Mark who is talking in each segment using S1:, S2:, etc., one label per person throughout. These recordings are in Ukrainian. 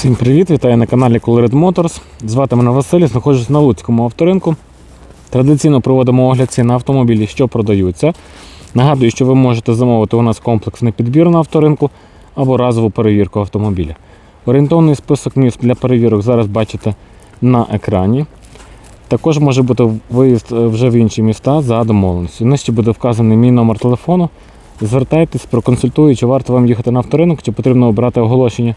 S1: Всім привіт! Вітаю на каналі Colored Motors. Звати мене Василь, знаходжусь на Луцькому авторинку. Традиційно проводимо огляд цін на автомобілі, що продаються. Нагадую, що ви можете замовити у нас комплексний підбір на авторинку або разову перевірку автомобіля. Орієнтовний список міст для перевірок зараз бачите на екрані. Також може бути виїзд е, вже в інші міста за домовленістю. Нижче буде вказаний мій номер телефону. Звертайтесь, проконсультую, чи варто вам їхати на авторинок, чи потрібно обрати оголошення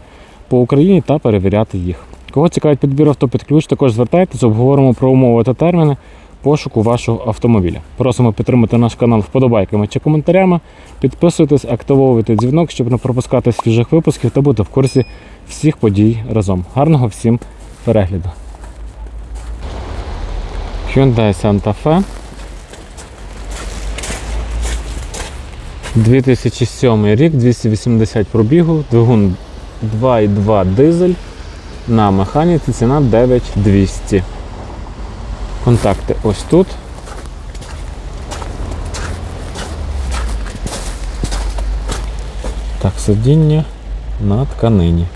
S1: по Україні та перевіряти їх. Кого цікавить підбір авто ключ, також звертайтесь, обговоримо про умови та терміни пошуку вашого автомобіля. Просимо підтримати наш канал вподобайками чи коментарями. Підписуйтесь, активовуйте дзвінок, щоб не пропускати свіжих випусків та бути в курсі всіх подій разом. Гарного всім перегляду! Hyundai Santa Fe 2007 рік, 280 пробігу, двигун 2,2 дизель на механіці, ціна 9200. Контакти ось тут. Так, сидіння на тканині.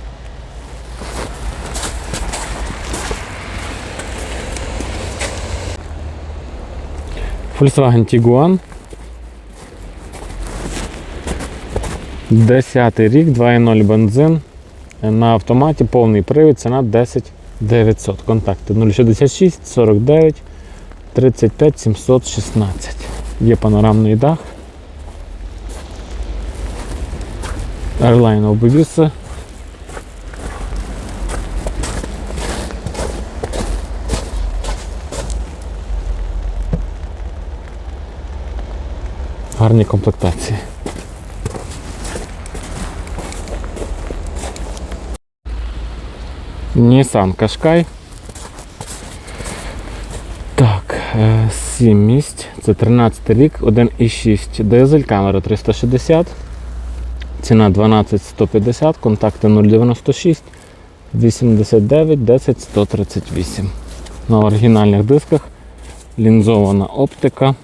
S1: Volkswagen Tiguan. 10 рік, 2.0 бензин. На автоматі повний привід, ціна 10 900. Контакти 066 49 35 716. Є панорамний дах. Airline обвіси. Гарні комплектації. Nissan Qashqai. Так, 7 місць. Це 13 рік, 1,6 дизель, камера 360. Ціна 12150, контакти 096 89 10 138. На оригінальних дисках лінзована оптика.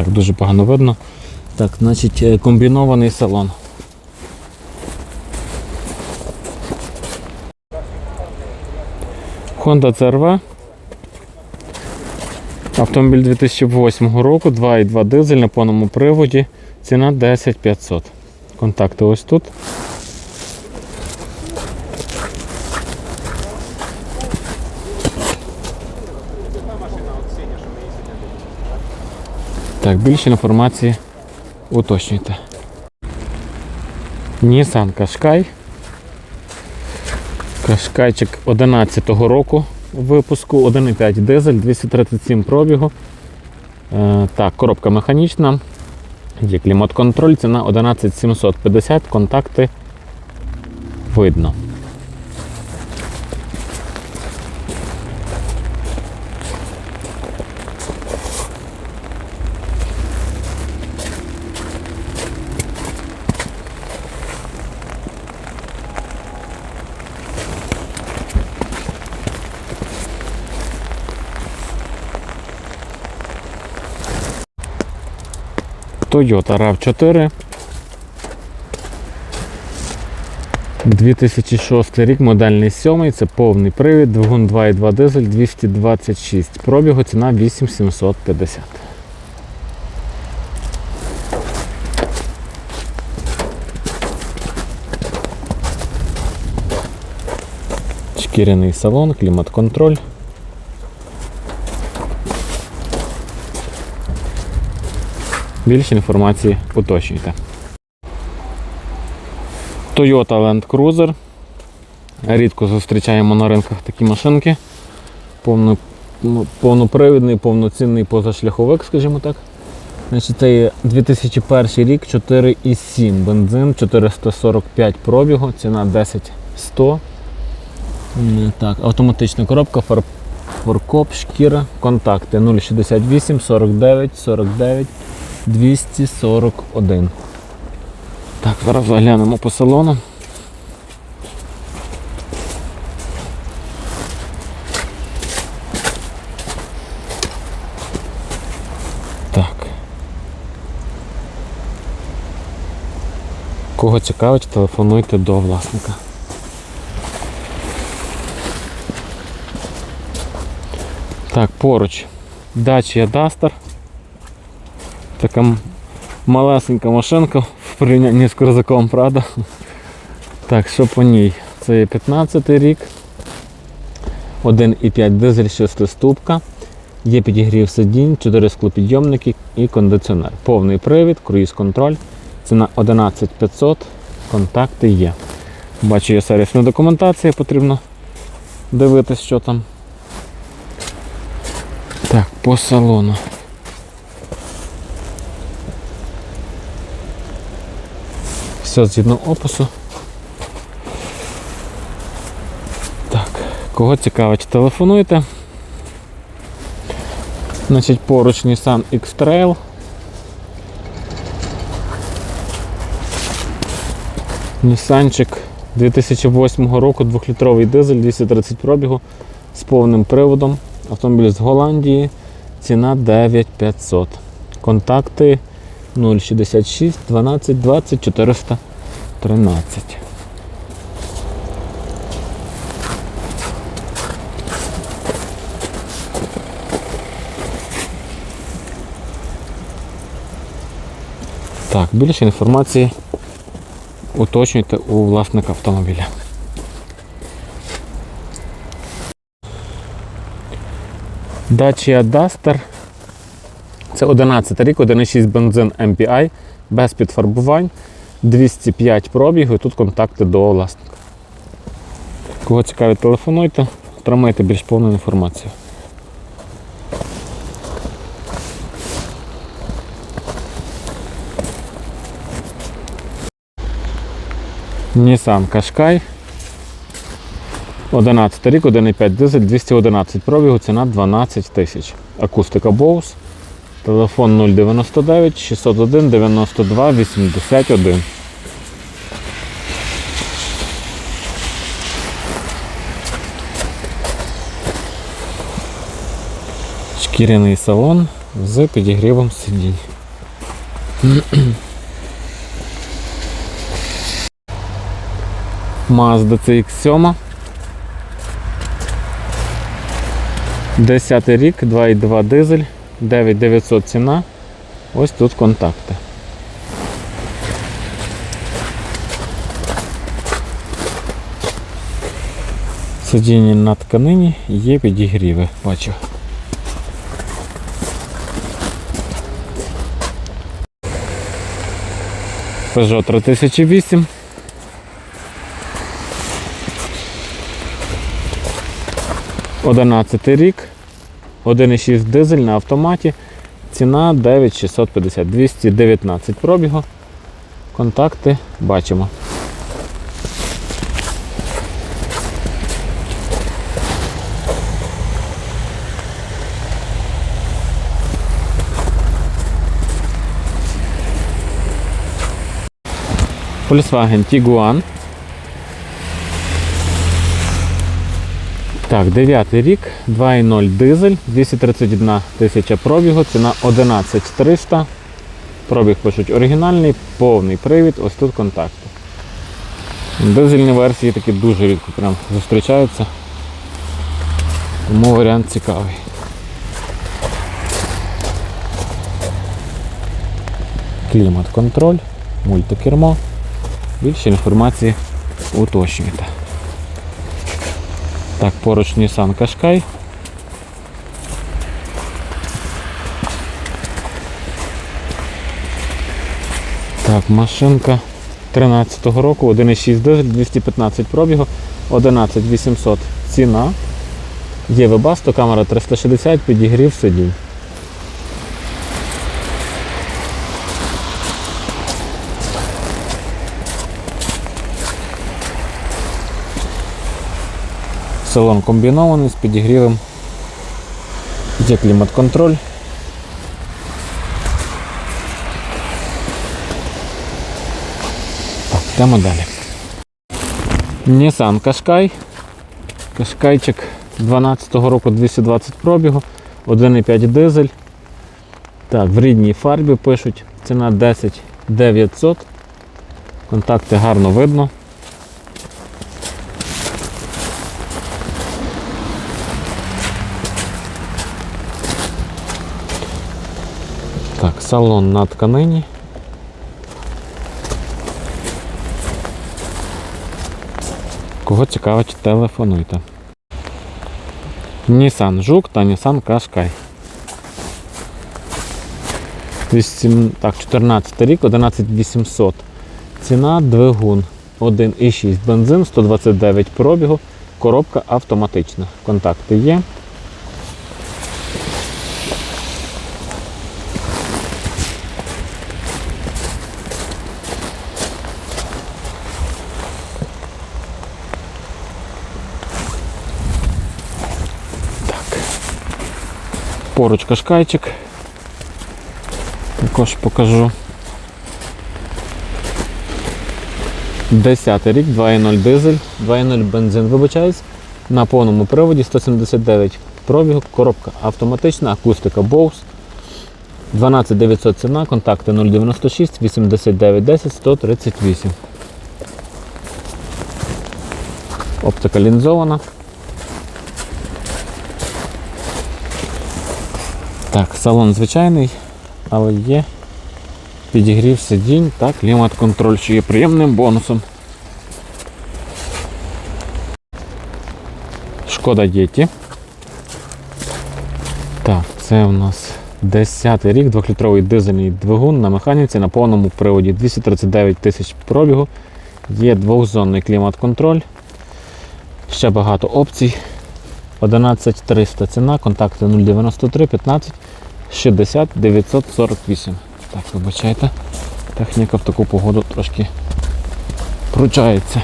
S1: Так, дуже погано видно. Так, значить, е, комбінований салон. Honda CRV. Автомобіль 2008 року, 2,2 дизель на повному приводі. Ціна 10500. Контакти ось тут. Так, більше інформації уточнюйте. Nissan Qashqai. Кашкайчик 11-го року випуску, 1,5 дизель, 237 пробігу. Е, так, коробка механічна. Є клімат-контроль, ціна 11750, контакти видно. Toyota RAV4. 2006 рік, модельний 7, це повний привід, двигун 2,2 дизель, 226 пробігу, ціна 8750. Шкіряний салон, клімат-контроль. Більше інформації уточнюйте. Toyota Land Cruiser. Рідко зустрічаємо на ринках такі машинки. Повно, ну, повнопривідний, повноцінний позашляховик, скажімо так. Значить, Це є 2001 рік, 4,7 бензин, 445 пробігу, ціна 10100. М, Так, автоматична коробка, фар, Форкоп, шкіра, контакти 068 49 49 241. Так, зараз заглянемо по салону. Так. Кого цікавить, телефонуйте до власника. Так, поруч. Dacia Duster. Така малесенька машинка в порівнянні з крузаком, правда? Так, що по ній? Це є 15 рік. 1,5 дизель 6 ступка. Є підігрів сидінь, 4 склопідйомники і кондиціонер. Повний привід, круїз-контроль. Ціна 11500, контакти є. Бачу, є сервісна документація, потрібно дивитись, що там. Так, по салону. Все згідно опису. Так, кого цікавить, телефонуйте. Значить, поруч Nissan X-Trail. Нісанчик 2008 року, 2-літровий дизель, 230 пробігу з повним приводом. Автомобіль з Голландії. Ціна 9500. Контакти 066 12 20 413. Так, більше інформації уточнюйте у власника автомобіля. Dacia Duster. Це 11 рік, 1,6 бензин MPI, без підфарбувань, 205 пробігу і тут контакти до власника. Кого цікавить, телефонуйте, отримайте більш повну інформацію. Nissan Qashqai. 11 рік, 1,5 дизель, 211 пробігу, ціна 12 тисяч. Акустика Bose. Телефон 099 601 92 81. Шкіряний салон з підігрівом сидінь. Mazda CX-7. 10 рік, 2,2 дизель, 9900 ціна. Ось тут контакти. Сидіння на тканині є підігріви, бачу. Peugeot 3008. Одинадцятий рік, 1,6 дизель на автоматі. Ціна 9650, 219 пробігу. Контакти бачимо. Volkswagen Tiguan. Так, 9 рік, 2.0 дизель, 231 тисяча пробігу, ціна 11300. Пробіг пишуть оригінальний, повний привід, ось тут контакти. Дизельні версії такі дуже рідко прям зустрічаються. Тому варіант цікавий. Клімат-контроль, мультикермо. Більше інформації уточнюйте. Так, поруч Nissan Qashqai. Так, машинка 13-го року, 1,6 дизель, 215 пробігу, 11800 ціна. Є вебасто, камера 360, підігрів сидінь. Салон комбінований з підігрівом. Є клімат-контроль. Так, йдемо далі. Nissan Qashqai. Qashqaiчик 12-го року 220 пробігу, 1,5 дизель. Так, в рідній фарбі пишуть. Ціна 10 900. Контакти гарно видно. Так, салон на тканині. Кого цікавить, телефонуйте. Nissan Жук та Nissan Qashqai. 8, так, 14 рік, 11800. Ціна двигун 1,6 бензин, 129 пробігу, коробка автоматична. Контакти є. Поруч кашкайчик. Також покажу. 10 рік, 2.0 дизель, 2.0 бензин, вибачаюсь. На повному приводі 179 пробігу, коробка автоматична, акустика Bose. 12900 ціна, контакти 096 89 10 138. Оптика лінзована. Так, салон звичайний, але є підігрів сидінь та клімат-контроль, що є приємним бонусом. Шкода Єті. Так, це у нас 10-й рік, 2-літровий дизельний двигун на механіці на повному приводі 239 тисяч пробігу. Є двохзонний клімат-контроль. Ще багато опцій. 11300 ціна, контакти 093 15 60 948. Так, вибачайте, техніка в таку погоду трошки пручається.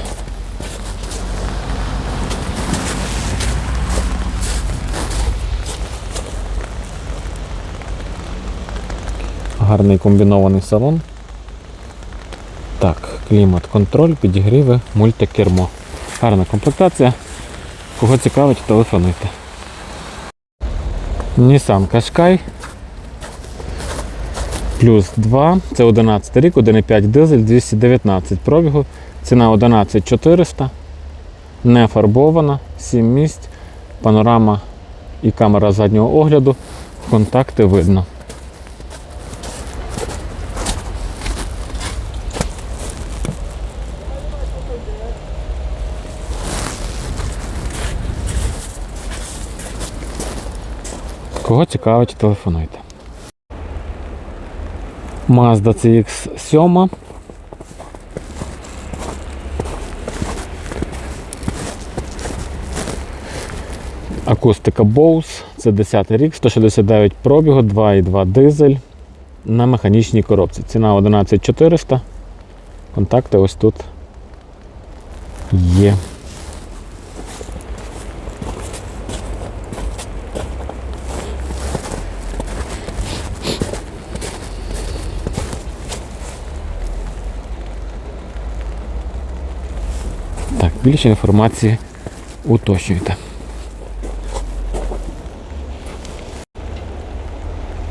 S1: Гарний комбінований салон. Так, клімат-контроль, підігріви, мультикермо. Гарна комплектація. Кого цікавить, телефонуйте. Nissan Qashqai. Плюс 2. Це 11 рік, 1,5 дизель, 219 пробігу. Ціна 11400. Не фарбована, 7 місць, панорама і камера заднього огляду. Контакти видно. Кого цікавить, телефонуйте. Mazda CX7. Акустика Bose, це 10 рік, 169 пробігу, 2,2 дизель на механічній коробці. Ціна 11400. Контакти ось тут є. Так, більше інформації уточнюйте.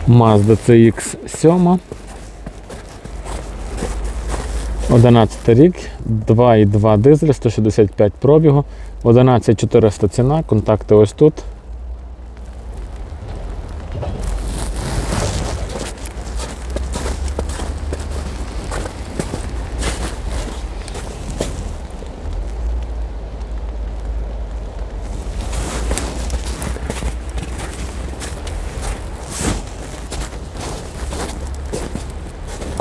S1: Mazda CX7. 11 рік, 2,2 дизель, 165 пробігу, 11400 ціна, контакти ось тут.